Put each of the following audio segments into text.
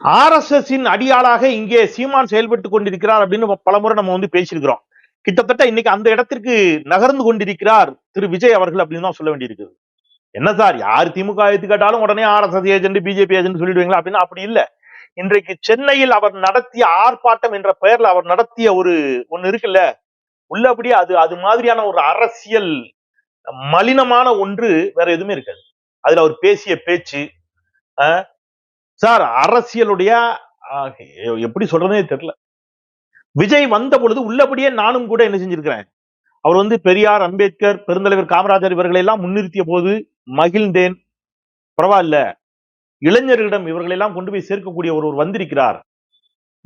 R S அடியாளாக இங்கே சீமான் செயல்பட்டு கொண்டிருக்கிறார் அப்படின்னு பலமுறை நம்ம வந்து பேசியிருக்கிறோம். கிட்டத்தட்ட இன்னைக்கு அந்த இடத்திற்கு நகர்ந்து கொண்டிருக்கிறார் திரு விஜய் அவர்கள் அப்படின்னு தான் சொல்ல வேண்டியிருக்குது என்ன சார் யார் திமுக எடுத்து கேட்டாலும் உடனே ஆர்எஸ்எஸ் ஏஜென்ட் பிஜேபி ஏஜென்ட் சொல்லிடுவீங்களா அப்படின்னு? அப்படி இல்ல. இன்றைக்கு சென்னையில் அவர் நடத்திய ஆர்ப்பாட்டம் என்ற பெயர்ல அவர் நடத்திய ஒரு ஒண்ணு இருக்குல்ல உள்ளபடி அது அது மாதிரியான ஒரு அரசியல் மலினமான ஒன்று வேற எதுவுமே இருக்காது. அதுல அவர் பேசிய பேச்சு அஹ், சார் அரசியலுடைய எப்படி சொல்றதே தெரியல விஜய் வந்த பொழுது உள்ளபடியே நானும் கூட என்ன செஞ்சிருக்கிறேன்? அவர் வந்து பெரியார் அம்பேத்கர் பெருந்தலைவர் காமராஜர் இவர்களை எல்லாம் முன்னிறுத்திய போது மகிழ்ந்தேன். பரவாயில்ல. இளைஞர்களிடம் இவர்களை எல்லாம் கொண்டு போய் சேர்க்கக்கூடிய ஒருவர் வந்திருக்கிறார்.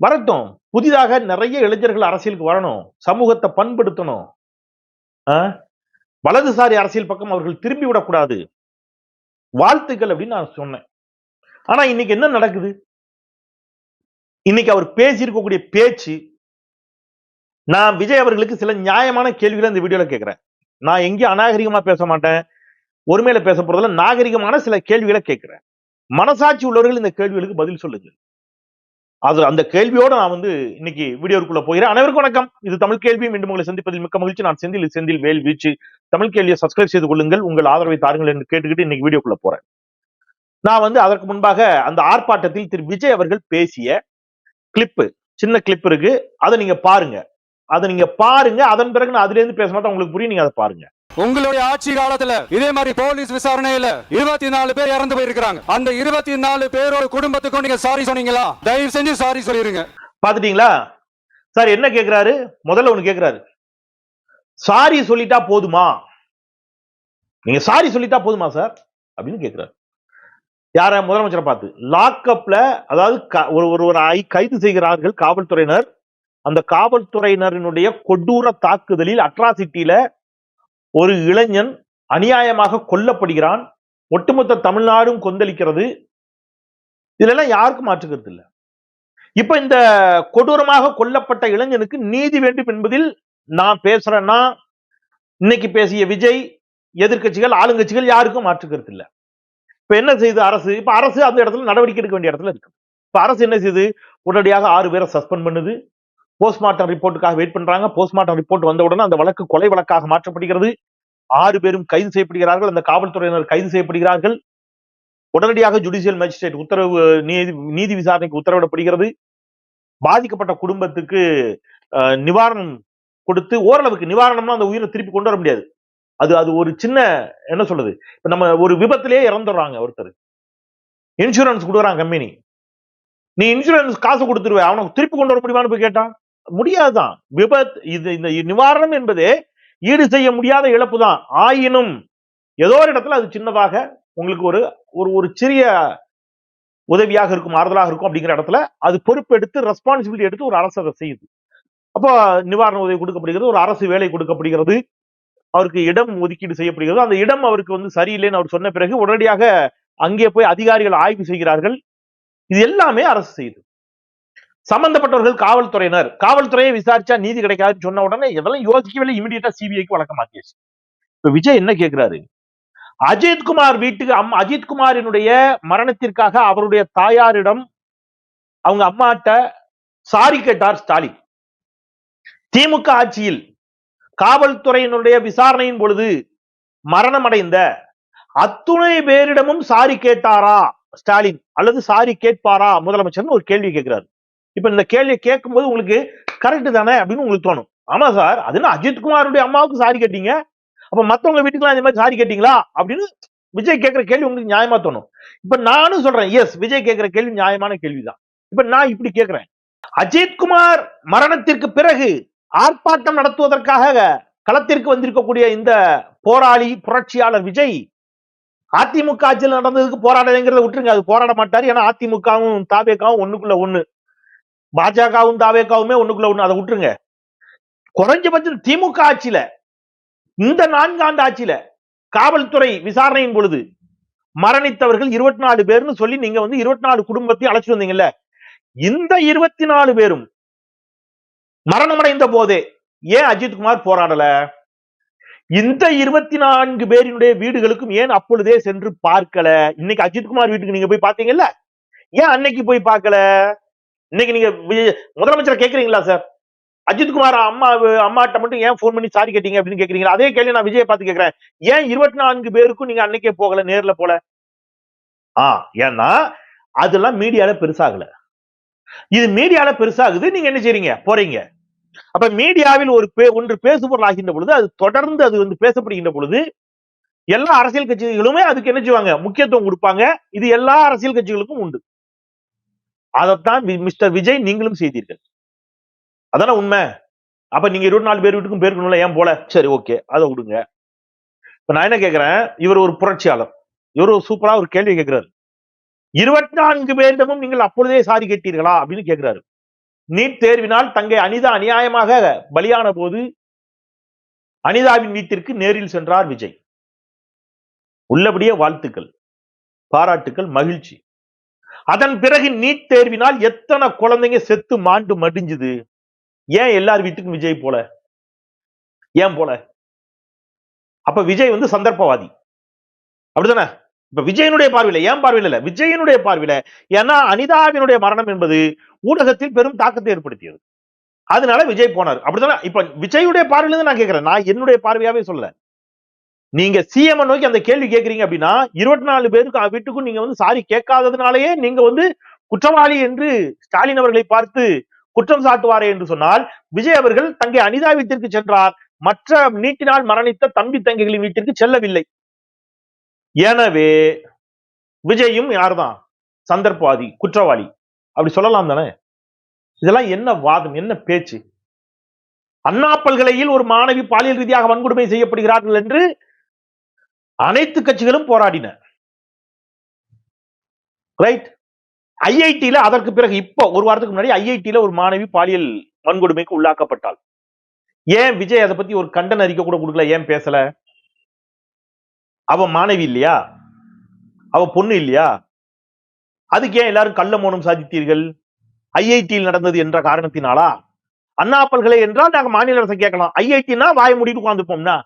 வரட்டும். புதிதாக நிறைய இளைஞர்கள் அரசியலுக்கு வரணும். சமூகத்தை பண்படுத்தணும். வலதுசாரி அரசியல் பக்கம் அவர்கள் திரும்பி விடக்கூடாது. வாழ்த்துக்கள் அப்படின்னு நான் சொன்னேன். ஆனா இன்னைக்கு என்ன நடக்குது? இன்னைக்கு அவர் பேசியிருக்கக்கூடிய பேச்சு நான் விஜய் அவர்களுக்கு சில நியாயமான கேள்விகளை இந்த வீடியோல கேட்கிறேன். நான் எங்கேயும் அநாகரிகமா பேச மாட்டேன். ஒருமையில பேச போறதுல நாகரிகமான சில கேள்விகளை கேட்கிறேன். மனசாட்சி உள்ளவர்கள் இந்த கேள்விகளுக்கு பதில் சொல்லுங்கள். அது அந்த கேள்வியோட நான் வந்து இன்னைக்கு வீடியோக்குள்ள போகிறேன். அனைவருக்கும் வணக்கம். இது தமிழ் கேள்வி மீண்டும் உங்களை சந்திப்பதில் மிக்க மகிழ்ச்சி. நான் செந்தில் செந்தில் வேல் வீச்சு. தமிழ் கேள்வியை சப்ஸ்கிரைப் செய்து கொள்ளுங்கள். உங்கள் ஆதரவை தாருங்கள் என்று கேட்டுக்கிட்டு இன்னைக்கு வீடியோக்குள்ள போறேன். நான் வந்து அதற்கு முன்பாக அந்த ஆர்ப்பாட்டத்தில் திரு விஜய் அவர்கள் பேசிய கிளிப்பு சின்ன கிளிப் இருக்கு. அதை நீங்க பாருங்க. அதை நீங்க பாருங்க. அதன் பிறகு நான் அதுல இருந்து பேச மாட்டேன். உங்களுக்கு புரியும் நீங்க அதை பாருங்க. உங்களுடைய ஆட்சி காலத்துல இதே மாதிரி போலீஸ் விசாரணையில இருபத்தி நாலு பேர் இறந்து போயிருக்காங்க அந்த இருபத்தி நாலு பேரோட குடும்பத்துக்கும் நீங்க சாரி சொன்னீங்களா? தயவு செஞ்சு சாரி சொல்லிருங்க. பாத்துட்டீங்களா சார் என்ன கேக்குறாரு? முதல்ல ஒண்ணு கேக்குறாரு. சாரி சொல்லிட்டா போதுமா? நீங்க சாரி சொல்லிட்டா போதுமா சார்? அப்படின்னு கேக்குறாரு. யார? முதலமைச்சரை பார்த்து. லாக்அப்ல அதாவது க- ஒரு ஒரு ஒரு ஐ- கைது செய்கிறார்கள் காவல்துறையினர். அந்த காவல்துறையினரினுடைய கொடூர தாக்குதலில் அட்ராசிட்டியில ஒரு இளைஞன் அநியாயமாக கொல்லப்படுகிறான். ஒட்டுமொத்த தமிழ்நாடும் கொந்தளிக்கிறது. இதெல்லாம் யாருக்கும் மாற்றுக்கிறது இல்ல. இப்ப இந்த கொடூரமாக கொல்லப்பட்ட இளைஞனுக்கு நீதி வேண்டும் என்பதில் நான் பேசுறேன்னா இன்னைக்கு பேசிய விஜய் எதிர்க்கட்சிகள் ஆளுங்கட்சிகள் யாருக்கும் மாற்றுக்கிறது இல்லை. இப்ப என்ன செய்யுது அரசு? இப்ப அரசு அந்த இடத்துல நடவடிக்கை எடுக்க வேண்டிய இடத்துல இருக்கு. இப்ப அரசு என்ன செய்யுது உடனடியாக ஆறு பேரை சஸ்பெண்ட் பண்ணுது. போஸ்ட்மார்ட்டம் ரிப்போர்ட்டுக்காக வெயிட் பண்றாங்க. போஸ்ட்மார்ட்டம் ரிப்போர்ட் வந்த உடனே அந்த வழக்கு கொலை வழக்காக மாற்றப்படுகிறது. ஆறு பேரும் கைது செய்யப்படுகிறார்கள். அந்த காவல்துறையினர் கைது செய்யப்படுகிறார்கள். உடனடியாக ஜுடிஷியல் மேஜிஸ்ட்ரேட் உத்தரவு நீதி நீதி விசாரணைக்கு உத்தரவிடப்படுகிறது. பாதிக்கப்பட்ட குடும்பத்துக்கு நிவாரணம் கொடுத்து ஓரளவுக்கு நிவாரணம்னா அந்த உயிரை திருப்பி கொண்டு வர முடியாது. அது அது ஒரு சின்ன என்ன சொல்றது? இப்ப நம்ம ஒரு விபத்திலேயே இறந்துடுறாங்க ஒருத்தர். இன்சூரன்ஸ் கொடுக்குறான் கம்பெனி நீ இன்சூரன்ஸ் காசு கொடுத்துருவே அவனுக்கு திருப்பி கொண்டு வர முடியுமான்னு போய் கேட்டான்? முடியாதுதான். விபத் இது இந்த நிவாரணம் என்பதே ஈடு செய்ய முடியாத இழப்பு தான். ஆயினும் ஏதோ ஒரு இடத்துல அது சின்னதாக உங்களுக்கு ஒரு ஒரு ஒரு சிறிய உதவியாக இருக்கும் ஆறுதலாக இருக்கும் அப்படிங்கிற இடத்துல அது பொறுப்பெடுத்து ரெஸ்பான்சிபிலிட்டி எடுத்து ஒரு அரசு அதை செய்யுது. அப்போ நிவாரண உதவி கொடுக்கப்படுகிறது ஒரு அரசு வேலை கொடுக்கப்படுகிறது. அவருக்கு இடம் ஒதுக்கீடு செய்யப்படுகிறது. அந்த இடம் அவருக்கு வந்து சரியில்லைன்னு அவர் சொன்ன பிறகு உடனடியாக அங்கே போய் அதிகாரிகள் ஆய்வு செய்கிறார்கள். இது எல்லாமே அரசு செய்யுது சம்பந்தப்பட்டவர்கள் காவல்துறையினர். காவல்துறையை விசாரிச்சா நீதி கிடைக்காதுன்னு சொன்ன உடனே இதெல்லாம் யோசிக்கவில்லை. இமீடியட்டா சிபிஐக்கு வழக்கமாக்கியாச்சு இப்ப விஜய் என்ன கேட்கிறாரு அஜித்குமார் வீட்டுக்கு அம் அஜித்குமாரினுடைய மரணத்திற்காக அவருடைய தாயாரிடம் அவங்க அம்மாட்ட சாரி கேட்டார் ஸ்டாலின். திமுக ஆட்சியில் காவல்துறையினுடைய விசாரணையின் பொழுது மரணமடைந்த அத்துணை பேரிடமும் சாரி கேட்டாரா? ஸ்டாலின். அல்லது சாரி கேட்பாரா? முதலமைச்சர்னு ஒரு கேள்வி கேட்கிறாரு. இப்ப இந்த கேள்வியை கேட்கும்போது உங்களுக்கு கரெக்ட் தானே அப்படின்னு உங்களுக்கு தோணும். ஆமா சார் அது அஜித்குமாருடைய அம்மாவுக்கு சாரி கேட்டீங்க? அப்ப மத்தவங்க வீட்டுக்குலாம் இந்த மாதிரி சாரி கேட்டீங்களா? அப்படின்னு விஜய் கேட்கிற கேள்வி உங்களுக்கு நியாயமா தோணும். இப்ப நானும் சொல்றேன் எஸ் விஜய் கேட்கிற கேள்வி நியாயமான கேள்விதான். இப்ப நான் இப்படி கேட்கிறேன். அஜித்குமார் மரணத்திற்கு பிறகு ஆர்ப்பாட்டம் நடத்துவதற்காக களத்திற்கு வந்திருக்கக்கூடிய இந்த போராளி புரட்சியாளர் விஜய் அதிமுக ஆட்சியில் நடந்ததுக்கு போராடலைங்கிறத விட்டுருங்க. அது போராட மாட்டார். ஏன்னா அதிமுகவும் தாவேக்காவும் ஒண்ணுக்குள்ள ஒண்ணு. பாஜகவும் தாவேக்காவுமே ஒண்ணுக்குள்ள ஒண்ணு. அதை விட்டுருங்க. குறைஞ்சபட்சம் திமுக ஆட்சியில இந்த நான்காண்டு ஆட்சியில காவல்துறை விசாரணையின் பொழுது மரணித்தவர்கள் இருபத்தி நாலு பேர்னு சொல்லி நீங்க வந்து இருபத்தி நாலு குடும்பத்தையும் அழைச்சிட்டு வந்தீங்கல்ல. இந்த இருபத்தி நாலு பேரும் மரணமடைந்த போது ஏன் அஜித்குமார் போராடல? இந்த இருபத்தி நான்கு பேரினுடைய வீடுகளுக்கும் ஏன் அப்பொழுதே சென்று பார்க்கல? இன்னைக்கு அஜித்குமார் வீட்டுக்கு நீங்க போய் பாத்தீங்கல்ல ஏன் அன்னைக்கு போய் பார்க்கல? இன்னைக்கு நீங்க விஜய் கேக்குறீங்களா சார் அஜித்குமார் அம்மா அம்மாட்ட மட்டும் ஏன் ஃபோன் பண்ணி சாரி கேட்டீங்க அப்படின்னு கேக்குறீங்களா? அதே கேள்வி நான் விஜயை பார்த்து கேட்கிறேன் ஏன் இருபத்தி நான்கு பேருக்கும் நீங்க அன்னைக்கே போகல நேர்ல போல? ஆ ஏன்னா அதெல்லாம் மீடியால பெருசாகல. இது மீடியால பெருசாகுது நீங்க என்ன செய்றீங்க? போறீங்க. அப்ப மீடியாவில் ஒரு பே- ஒன்று பேசுபொருள் ஆகின்ற பொழுது அது தொடர்ந்து அது வந்து பேசப்படுகின்ற பொழுது எல்லா அரசியல் கட்சிகளுமே அதுக்கு என்ன செய்வாங்க? முக்கியத்துவம் கொடுப்பாங்க. இது எல்லா அரசியல் கட்சிகளுக்கும் உண்டு. அதைத்தான் மிஸ்டர் விஜய் நீங்களும் செய்தீர்கள். அதானே உண்மை? அப்ப நீங்க இருபத்தி நாலு பேர் வீட்டுக்கும் பேருக்கணும்ல ஏன் போல? சரி ஓகே. அதை விடுங்க. இப்ப நான் என்ன கேட்கிறேன்? இவர் ஒரு புரட்சியாளர். இவர் ஒரு சூப்பரா ஒரு கேள்வி கேட்கிறாரு. இருபத்தி நான்கு பேரிடமும் நீங்கள் அப்பொழுதே சாரி கேட்டீர்களா? அப்படின்னு கேட்கிறாரு. நீட் தேர்வினால் தங்கை அனிதா அநியாயமாக பலியான போது அனிதாவின் வீட்டிற்கு நேரில் சென்றார் விஜய். உள்ளபடியே வாழ்த்துக்கள் பாராட்டுக்கள் மகிழ்ச்சி. அதன் பிறகு நீட் தேர்வினால் எத்தனை குழந்தைங்க செத்து மாண்டு மடிஞ்சுது? ஏன் எல்லார் வீட்டுக்கும் விஜய் போல? ஏன் போல? அப்ப விஜய் வந்து சந்தர்ப்பவாதி. அப்படிதானே இப்ப விஜயனுடைய பார்வையில ஏன் பார்வையில இல்ல? விஜயனுடைய பார்வையில ஏன்னா அனிதாவினுடைய மரணம் என்பது ஊடகத்தில் பெரும் தாக்கத்தை ஏற்படுத்தியது. அதனால விஜய் போனார். அப்படிதானே இப்ப விஜயுடைய பார்வையில இருந்து நான் கேட்கிறேன். நான் என்னுடைய பார்வையாவே சொல்லல. நீங்க சிஎம் நோக்கி அந்த கேள்வி கேட்கறீங்க அப்படின்னா இருபத்தி நாலு பேருக்கு வீட்டுக்கும் நீங்க வந்து சாரி கேட்காததுனாலயே நீங்க வந்து குற்றவாளி என்று ஸ்டாலின் அவர்களை பார்த்து குற்றம் சாட்டுவாரே என்று சொன்னால் விஜய் அவர்கள் தங்கை அனிதா வீட்டிற்கு சென்றார். மற்ற நீட்டினால் மரணித்த தம்பி தங்கைகளின் வீட்டிற்கு செல்லவில்லை. எனவே விஜயும் யார்தான்? சந்தர்ப்பவாதி குற்றவாளி. அப்படி சொல்லலாம் தானே? இதெல்லாம் என்ன வாதம் என்ன பேச்சு? அண்ணா பல்கலையில் ஒரு மாணவி பாலியல் ரீதியாக வன்கொடுமை செய்யப்படுகிறார்கள் என்று அனைத்து கட்சிகளும் போராடின. ரைட் ஐஐடியில அதற்கு பிறகு இப்போ ஒரு வாரத்துக்கு முன்னாடி ஐஐடியில ஒரு மாணவி பாலியல் வன்கொடுமைக்கு உள்ளாக்கப்பட்டாள். ஏன் விஜய் அதை பத்தி ஒரு கண்டன அறிக்கை கூட கொடுக்கல ஏன் பேசல? அவ மாணவி இல்லையா? அவ பொண்ணு இல்லையா? அதுக்கு ஏன் எல்லாரும் கள்ள மௌனம் சாதித்தீர்கள்? ஐஐடியில் நடந்தது என்ற காரணத்தினாலா? அண்ணா பல்கலை என்றால் நாங்க மாநில அரசை கேட்கலாம். ஐஐடினா வாய முடிட்டு உட்காந்துப்போம்னா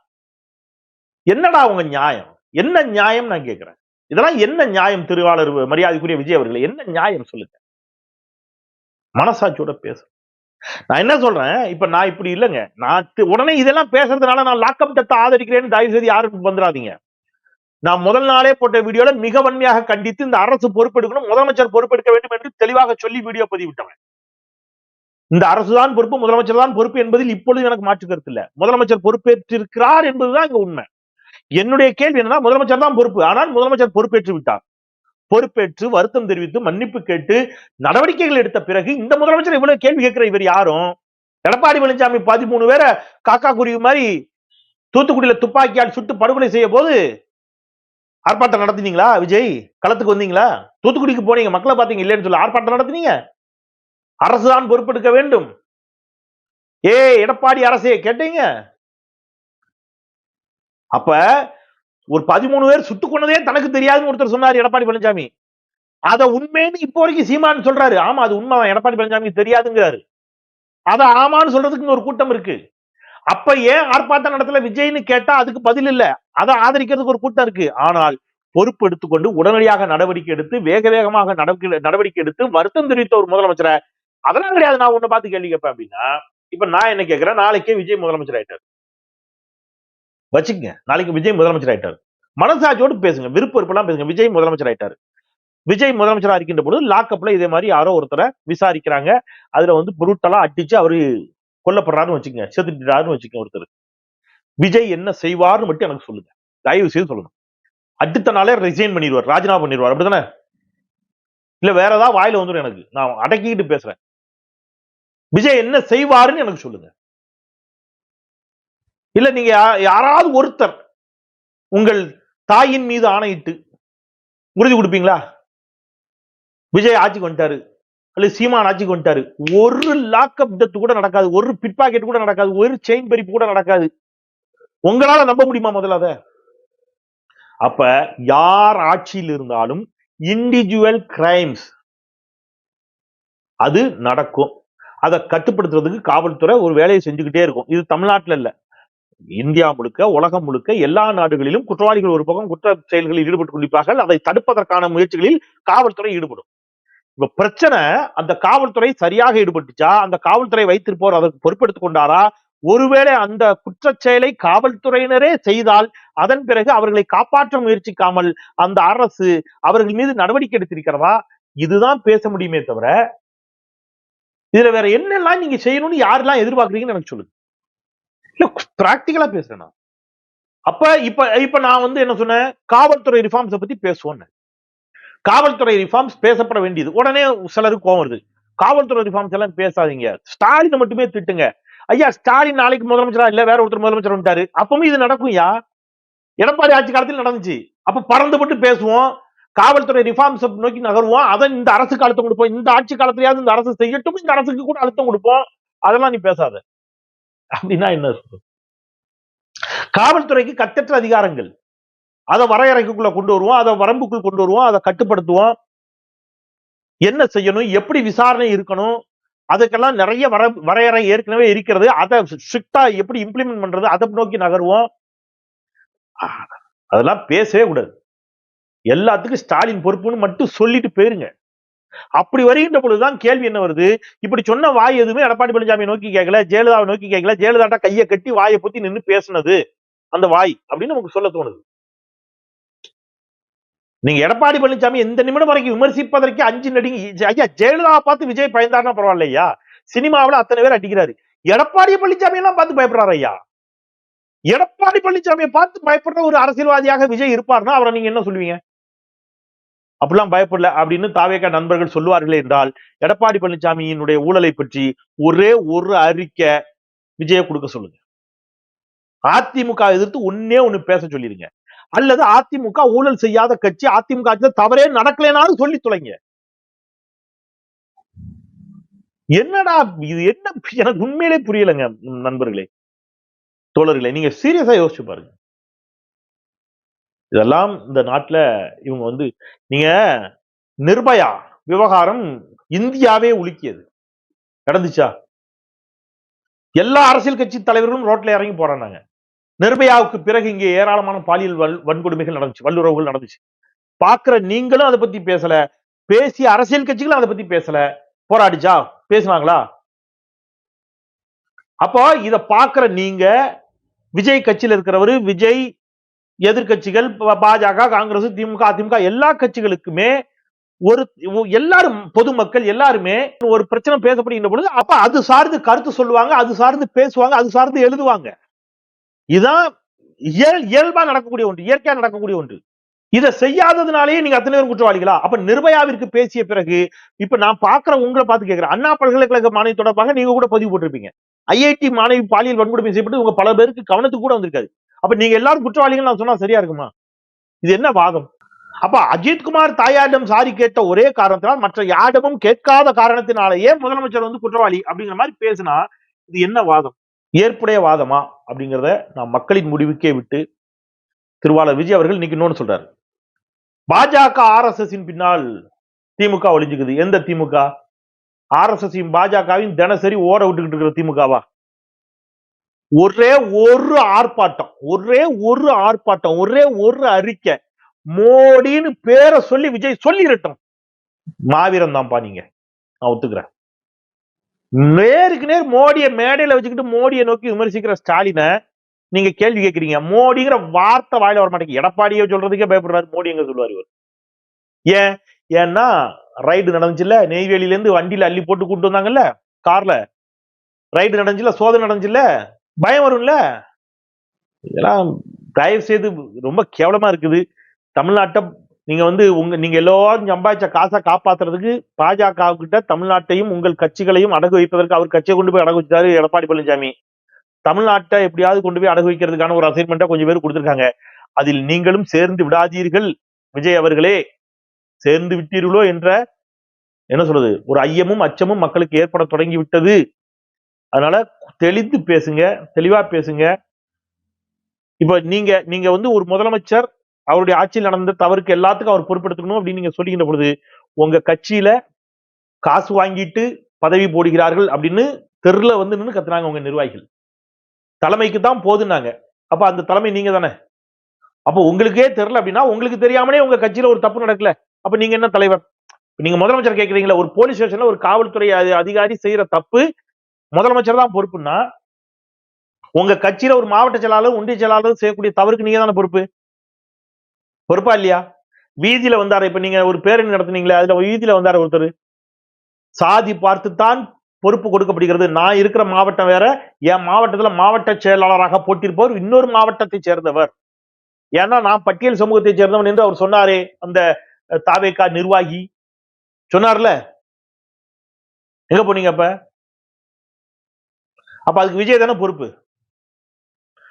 என்னடா உங்க நியாயம்? என்ன நியாயம் நான் கேட்கிறேன்? இதெல்லாம் என்ன நியாயம் திருவாளர் மரியாதைக்குரிய விஜய் அவர்களே? என்ன நியாயம் சொல்லுங்க. மனசாட்சியோட பேசு. நான் என்ன சொல்றேன்? இப்ப நான் இப்படி இல்லைங்க. நான் உடனே இதெல்லாம் பேசுறதுனால நான் லாக்அப் டத்தை ஆதரிக்கிறேன்னு தயவு செய்து யாரும் வந்துடாதீங்க. நான் முதல் நாளே போட்ட வீடியோல மிக வன்மையாக கண்டித்து இந்த அரசு பொறுப்பெடுக்கணும் முதலமைச்சர் பொறுப்பெடுக்க வேண்டும் என்று தெளிவாக சொல்லி வீடியோ பதிவிட்டவன். இந்த அரசுதான் பொறுப்பு முதலமைச்சர் தான் பொறுப்பு என்பதில் இப்பொழுது எனக்கு மாற்று கருத்து இல்ல. முதலமைச்சர் பொறுப்பேற்றிருக்கிறார் என்பதுதான் இங்க உண்மை. என்னுடைய கேள்வி என்னன்னா முதலமைச்சர் தான் பொறுப்பு ஆனால் முதலமைச்சர் பொறுப்பேற்று விட்டார். பொறுப்பேற்று வருத்தம் தெரிவித்து மன்னிப்பு கேட்டு நடவடிக்கைகள் எடுத்த பிறகு இந்த முதலமைச்சர் இவ்வளவு கேள்வி கேட்கிற இவர் யாரும்? எடப்பாடி பழனிசாமி பதிமூணு பேரை காக்கா குருவி மாதிரி தூத்துக்குடியில துப்பாக்கியால் சுட்டு படுகொலை செய்ய போது ஆர்ப்பாட்டம் நடத்தினீங்களா விஜய்? களத்துக்கு வந்தீங்களா? தூத்துக்குடிக்கு போனீங்க மக்களை பாத்தீங்க இல்லைன்னு சொல்ல ஆர்ப்பாட்டம் நடத்தினீங்க? அரசுதான் பொறுப்பெடுக்க வேண்டும். ஏ எடப்பாடி அரசே கேட்டீங்க? அப்ப ஒரு பதிமூணு பேர் சுட்டு கொண்டதே தனக்கு தெரியாதுன்னு ஒருத்தர் சொன்னார் எடப்பாடி பழனிசாமி அதை உண்மைன்னு இப்போ வரைக்கும் சீமான்னு சொல்றாரு. ஆமா அது உண்மை எடப்பாடி பழனிசாமி தெரியாதுங்கிறாரு. அத ஆமான்னு சொல்றதுக்கு ஒரு கூட்டம் இருக்கு. அப்ப ஏன் ஆர்ப்பாட்டம் நடத்தல? விஜய்னு கேட்டா அதுக்கு பதில் இல்ல. அதை ஆதரிக்கிறதுக்கு ஒரு கூட்டம் இருக்கு. ஆனால் பொறுப்பு எடுத்துக்கொண்டு உடனடியாக நடவடிக்கை எடுத்து வேக வேகமாக நடவடிக்கை எடுத்து வருத்தம் தெரிவித்த ஒரு முதலமைச்சரை அதெல்லாம் கிடையாது. நான் உன்னை பார்த்து கேள்வி கேட்பேன் அப்படின்னா இப்ப நான் என்ன கேட்கிறேன்? நாளைக்கே விஜய் முதலமைச்சர் ஆயிட்டார். வச்சுக்கங்க. நாளைக்கு விஜய் முதலமைச்சர் ஆயிட்டார். மனசாட்சியோடு பேசுங்க. விருப்ப இருப்பெல்லாம் பேசுங்க. விஜய் முதலமைச்சர் ஆயிட்டாரு. விஜய் முதலமைச்சரா இருக்கின்ற பொழுது லாக்அப்ல இதே மாதிரி யாரோ ஒருத்தரை விசாரிக்கிறாங்க. அதுல வந்து புருட்டலா அடிச்சு அவரு கொல்லப்படுறாருன்னு வச்சுக்கங்க செத்துட்டாருன்னு வச்சுக்கங்க ஒருத்தர். விஜய் என்ன செய்வார்னு மட்டும் எனக்கு சொல்லுங்க. தயவு செய்து சொல்லுங்க அடுத்த நாளே ரிசைன் பண்ணிடுவார் ராஜினாமா பண்ணிடுவார் அப்படித்தானே? இல்ல வேற ஏதாவது வாயில வந்துடும் எனக்கு. நான் அடக்கிக்கிட்டு பேசுறேன். விஜய் என்ன செய்வாருன்னு எனக்கு சொல்லுங்க. இல்ல நீங்க யாராவது ஒருத்தர் உங்கள் தாயின் மீது ஆணையிட்டு உறுதி கொடுப்பீங்களா? விஜய் ஆட்சிக்கு வந்துட்டாரு. அல்லது சீமான் ஆட்சிக்கு வந்துட்டாரு. ஒரு லாக்அப் டெத் கூட நடக்காது. ஒரு பிட் பாக்கெட் கூட நடக்காது. ஒரு செயின் பறிப்பு கூட நடக்காது. உங்களால நம்ப முடியுமா முதல்ல அத? அப்ப யார் ஆட்சியில் இருந்தாலும் இண்டிவிஜுவல் கிரைம்ஸ் அது நடக்கும். அதை கட்டுப்படுத்துறதுக்கு காவல்துறை ஒரு வேலையை செஞ்சுக்கிட்டே இருக்கும். இது தமிழ்நாட்டுல இல்ல. இந்தியா முழுக்க உலகம் முழுக்க எல்லா நாடுகளிலும் குற்றவாளிகள் ஒரு பக்கம் குற்ற செயல்களில் ஈடுபட்டு கொண்டிருப்பார்கள். அதை தடுப்பதற்கான முயற்சிகளில் காவல்துறை ஈடுபடும். இப்ப பிரச்சனை அந்த காவல்துறை சரியாக ஈடுபட்டுச்சா? அந்த காவல்துறை வைத்திருப்போர் அதற்கு பொறுப்பெடுத்துக் கொண்டாரா? ஒருவேளை அந்த குற்ற செயலை காவல்துறையினரே செய்தால் அதன் பிறகு அவர்களை காப்பாற்ற முயற்சிக்காமல் அந்த அரசு அவர்கள் மீது நடவடிக்கை எடுத்திருக்கிறதா? இதுதான் பேச முடியுமே தவிர இதுல வேற என்னெல்லாம் நீங்க செய்யணும்னு யாரெல்லாம் எதிர்பார்க்குறீங்கன்னு எனக்கு சொல்லுங்க. இல்ல பிராக்டிக்கலா பேசுறேன் நான். அப்ப இப்ப இப்ப நான் வந்து என்ன சொன்னேன்? காவல்துறை ரிஃபார்ம்ஸை பத்தி பேசுவோன்னு. காவல்துறை ரிஃபார்ம்ஸ் பேசப்பட வேண்டியது. உடனே சிலருக்கு கோவம் வருது. காவல்துறை ரிஃபார்ம்ஸ் எல்லாம் பேசாதீங்க. ஸ்டாலினை மட்டுமே திட்டுங்க. ஐயா ஸ்டாலின் நாளைக்கு முதலமைச்சரா இல்ல வேற ஒருத்தர் முதலமைச்சர் வந்துட்டாரு. அப்பவும் இது நடக்கும் யா எடப்பாடி ஆட்சி காலத்தில் நடந்துச்சு. அப்ப பறந்துபட்டு பேசுவோம். காவல்துறை ரிஃபார்ம்ஸ் நோக்கி நகருவோம். அதை இந்த அரசுக்கு அழுத்தம் கொடுப்போம். இந்த ஆட்சி காலத்திலேயாவது இந்த அரசு செய்யட்டும். இந்த அரசுக்கு கூட அழுத்தம் கொடுப்போம். அதெல்லாம் நீ பேசாத. அப்படின்னா என்ன காவல்துறைக்கு கத்தற்ற அதிகாரங்கள். அதை வரையறைக்குள்ள கொண்டு வருவோம் அதை வரம்புக்குள் கொண்டு வருவோம் அதை கட்டுப்படுத்துவோம். என்ன செய்யணும்? எப்படி விசாரணை இருக்கணும்? அதுக்கெல்லாம் நிறைய வர வரையறை ஏற்கனவே இருக்கிறது. அதை ஸ்ட்ரிக்டா எப்படி இம்ப்ளிமெண்ட் பண்றது? அதை நோக்கி நகருவோம். அதெல்லாம் பேசவே கூடாது. எல்லாத்துக்கும் ஸ்டாலின் பொறுப்புன்னு மட்டும் சொல்லிட்டு போயிருங்க. அப்படி வருகின்ற பொழுதுதான் கேள்வி என்ன வருது? இப்படி சொன்ன வாய் எதுவுமே எடப்பாடி பழனிசாமி நோக்கி கேட்கல ஜெயலலிதாவை நோக்கி கேட்கல ஜெயலலிதாட்டா கையை கட்டி வாயை பத்தி நின்னு பேசுனது அந்த வாய் அப்படின்னு நமக்கு சொல்ல தோணுது. நீங்க எடப்பாடி பழனிசாமி எந்த நிமிடம் வரைக்கும் விமர்சிப்பதற்கு அஞ்சு நடிகை ஐயா ஜெயலலிதா பார்த்து விஜய் பயந்தாருன்னா பரவாயில்ல ஐயா. சினிமாவுல அத்தனை பேர் அடிக்கிறாரு. எடப்பாடி பழனிசாமி எல்லாம் பார்த்து பயப்படுறாரு ஐயா. எடப்பாடி பழனிசாமியை பார்த்து பயப்படுற ஒரு அரசியல்வாதியாக விஜய் இருப்பார்னா அவரை நீங்க என்ன சொல்லுவீங்க? அப்படிலாம் பயப்படல அப்படின்னு தாவேக்கா நண்பர்கள் சொல்லுவார்களே என்றால் எடப்பாடி பழனிசாமியினுடைய ஊழலை பற்றி ஒரே ஒரு அறிக்கை விஜய கொடுக்க சொல்லுங்க. அதிமுக எதிர்த்து ஒன்னே ஒண்ணு பேச சொல்லிருங்க. அல்லது அதிமுக ஊழல் செய்யாத கட்சி அதிமுக தவறே நடக்கலைனாலும் சொல்லி தொலைங்க. என்னடா இது? என்ன எனக்கு உண்மையிலே புரியலைங்க நண்பர்களே தோழர்களே நீங்க சீரியஸா யோசிச்சு பாருங்க. இதெல்லாம் இந்த நாட்டுல இவங்க வந்து நீங்க நிர்பயா விவகாரம் இந்தியாவே உலுக்கியது. நடந்துச்சா? எல்லா அரசியல் கட்சி தலைவர்களும் ரோட்ல இறங்கி போறாங்க நிர்பயாவுக்கு பிறகு இங்கே ஏராளமான பாலியல் வல் வன்கொடுமைகள் நடந்துச்சு வல்லுறவுகள் நடந்துச்சு. பாக்குற நீங்களும் அதை பத்தி பேசல பேசிய அரசியல் கட்சிகளும் அதை பத்தி பேசல. போராடிச்சா பேசினாங்களா அப்போ இத பாக்குற நீங்க விஜய் கட்சியில இருக்கிறவரு விஜய் எதிர்கட்சிகள் பாஜக காங்கிரஸ் திமுக அதிமுக எல்லா கட்சிகளுக்குமே ஒரு எல்லாரும் பொதுமக்கள் எல்லாருமே ஒரு பிரச்சனை பேசப்படுகின்ற பொழுது அப்ப அது சார்ந்து கருத்து சொல்லுவாங்க அது சார்ந்து பேசுவாங்க அது சார்ந்து எழுதுவாங்க. இதான் இயல் இயல்பா நடக்கக்கூடிய ஒன்று இயற்கையா நடக்கக்கூடிய ஒன்று. இதை செய்யாததுனாலேயே நீங்க அத்தனை பேரும் குற்றவாளிகளா? அப்ப நிர்பயாவிற்கு பேசிய பிறகு இப்ப நான் பாக்குற உங்களை பார்த்து கேட்கிறேன் அண்ணா பல்கலைக்கழக மாணவி தொடர்பாக நீங்க கூட பதிவு போட்டிருப்பீங்க. ஐஐடி மாணவி பாலியல் வன்கொடுமை செய்யப்பட்டு உங்க பல பேருக்கு கவனத்துக்கு கூட வந்திருக்காது. அப்ப நீங்க எல்லாரும் குற்றவாளிகள் நான் சொன்னா சரியா இருக்குமா? இது என்ன வாதம்? அப்ப அஜித்குமார் தாயாரிடம் சாரி கேட்ட ஒரே காரணத்தினால் மற்ற யாரிடமும் கேட்காத காரணத்தினாலேயே முதலமைச்சர் வந்து குற்றவாளி அப்படிங்கிற மாதிரி பேசினா இது என்ன வாதம்? ஏற்புடைய வாதமா அப்படிங்கிறத நான் மக்களின் முடிவுக்கே விட்டு திருவாளர் விஜய் அவர்கள் இன்னைக்கு இன்னொன்னு சொல்றாரு. பாஜக ஆர்எஸ்எஸ் பின்னால் திமுக ஒளிஞ்சுக்குது. எந்த திமுக? ஆர்எஸ்எஸ் பாஜகவின் தினசரி ஓட விட்டுக்கிட்டு இருக்கிற திமுகவா? ஒரே ஒரு ஆர்ப்பாட்டம் ஒரே ஒரு ஆர்ப்பாட்டம் ஒரே ஒரு அறிக்கை. மோடின்னு பேரை சொல்லி விஜய் சொல்லிடட்டும் மாவீரம் தான்ப்பா நீங்க. நான் ஒத்துக்கிறேன். நேருக்கு நேர் மோடியை மேடையில வச்சுக்கிட்டு மோடியை நோக்கி விமர்சிக்கிற ஸ்டாலினை நீங்க கேள்வி கேட்கறீங்க மோடிங்கிற வார்த்தை வாயில வர மாட்டேங்குது எடப்பாடியை சொல்றதுக்கே பயப்படுறாரு. மோடி எங்க சொல்லுவார் இவர்? ஏன்? ஏன்னா ரைடு நடந்துச்சுல நெய்வேலியில இருந்து வண்டியில அள்ளி போட்டு கூட்டு வந்தாங்கல்ல? கார்ல ரைடு நடந்துச்சுல சோதனை நடந்துச்சுல பயம் வரும்ல? இதெல்லாம் தயவு செய்து ரொம்ப கேவலமா இருக்குது. தமிழ்நாட்டை நீங்க வந்து உங்க நீங்க எல்லோரும் சம்பாதிச்ச காசை காப்பாத்துறதுக்கு பாஜக கிட்ட தமிழ்நாட்டையும் உங்கள் கட்சிகளையும் அடகு வைப்பதற்கு அவர் கட்சியை கொண்டு போய் அடகு வச்சாரு எடப்பாடி பழனிசாமி. தமிழ்நாட்டை எப்படியாவது கொண்டு போய் அடகு வைக்கிறதுக்கான ஒரு அசைன்மெண்ட்டை கொஞ்சம் பேர் கொடுத்துருக்காங்க. அதில் நீங்களும் சேர்ந்து விடாதீர்கள். விஜய் அவர்களே சேர்ந்து விட்டீர்களோ என்ற என்ன சொல்றது ஒரு ஐயமும் அச்சமும் மக்களுக்கு ஏற்பட தொடங்கி விட்டது அதனால தெளிந்து பேசுங்க தெளிவா பேசுங்க. இப்ப நீங்க நீங்க வந்து ஒரு முதலமைச்சர் அவருடைய ஆட்சியில் நடந்த தவறுக்கு எல்லாத்துக்கும் அவர் பொறுப்பெடுத்துக்கணும் அப்படின்னு நீங்க சொல்லிக்கின்ற பொழுது உங்க கட்சியில காசு வாங்கிட்டு பதவி போடுகிறார்கள் அப்படின்னு தெருல வந்து நின்னு கத்துனாங்க உங்க நிர்வாகிகள். தலைமைக்கு தான் போதுன்னாங்க. அப்ப அந்த தலைமை நீங்க தானே அப்ப உங்களுக்கே தெரியல அப்படின்னா உங்களுக்கு தெரியாமலே உங்க கட்சியில ஒரு தப்பு நடக்கல. அப்ப நீங்க என்ன தலைவர்? நீங்க முதலமைச்சர் கேட்கறீங்களா ஒரு போலீஸ் ஸ்டேஷன்ல ஒரு காவல்துறை அதிகாரி செய்யற தப்பு முதலமைச்சர் தான் பொறுப்புன்னா உங்க கட்சியில ஒரு மாவட்ட செயலாளர் ஒன்றிய செயலாளர் செய்யக்கூடிய தவறுக்கு நீங்க தானே பொறுப்பு? பொறுப்பா இல்லையா? வீதியில வந்தாரு. இப்ப நீங்க ஒரு பேரணி நடத்துனீங்களே அதுல வீதியில வந்தாரு ஒருத்தர். சாதி பார்த்துத்தான் பொறுப்பு கொடுக்கப்படுகிறது. நான் இருக்கிற மாவட்டம் வேற. என் மாவட்டத்துல மாவட்ட செயலாளராக போட்டிருப்பவர் இன்னொரு மாவட்டத்தை சேர்ந்தவர். ஏன்னா நான் பட்டியல் சமூகத்தை சேர்ந்தவன் என்று அவர் சொன்னாரே அந்த தாவேக்கா நிர்வாகி. சொன்னார்ல? எங்க போனீங்க அப்ப? அப்ப அதுக்கு விஜய் தானே பொறுப்பு.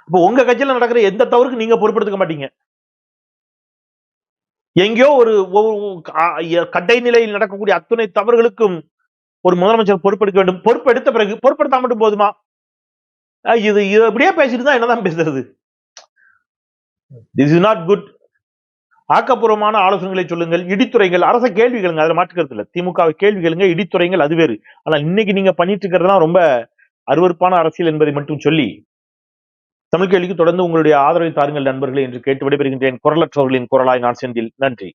இப்போ உங்க கட்சியில நடக்கிற எந்த தவறுக்கு நீங்க பொறுப்பெடுத்துக்க மாட்டீங்க. எங்கேயோ ஒரு கட்டை நிலையில் நடக்கக்கூடிய அத்துணை தவறுகளுக்கும் ஒரு முதலமைச்சர் பொறுப்பெடுக்க வேண்டும். பொறுப்பெடுத்த பிறகு பொறுப்பெடுத்தா மட்டும் போதுமா? இது இது அப்படியே பேசிட்டு தான் என்னதான் பேசுறது? திஸ் இஸ் நாட் குட் ஆக்கப்பூர்வமான ஆலோசனைகளை சொல்லுங்கள் இடித்துறைகள் அரச கேள்விகளுங்க அதுல மாற்றுக்கிறது இல்லை. திமுக கேள்விகளுங்க இடித்துறைகள் அது வேறு. ஆனா இன்னைக்கு நீங்க பண்ணிட்டு இருக்கிறதுலாம் ரொம்ப அருவருப்பான அரசியல் என்பதை மட்டும் சொல்லி தமிழ் கேள்விக்கு தொடர்ந்து உங்களுடைய ஆதரவை தாருங்கள் நண்பர்களே என்று கேட்டு விடைபெறுகின்றேன் குரலற்றவர்களின் குரலாய் நான் செந்தில் நன்றி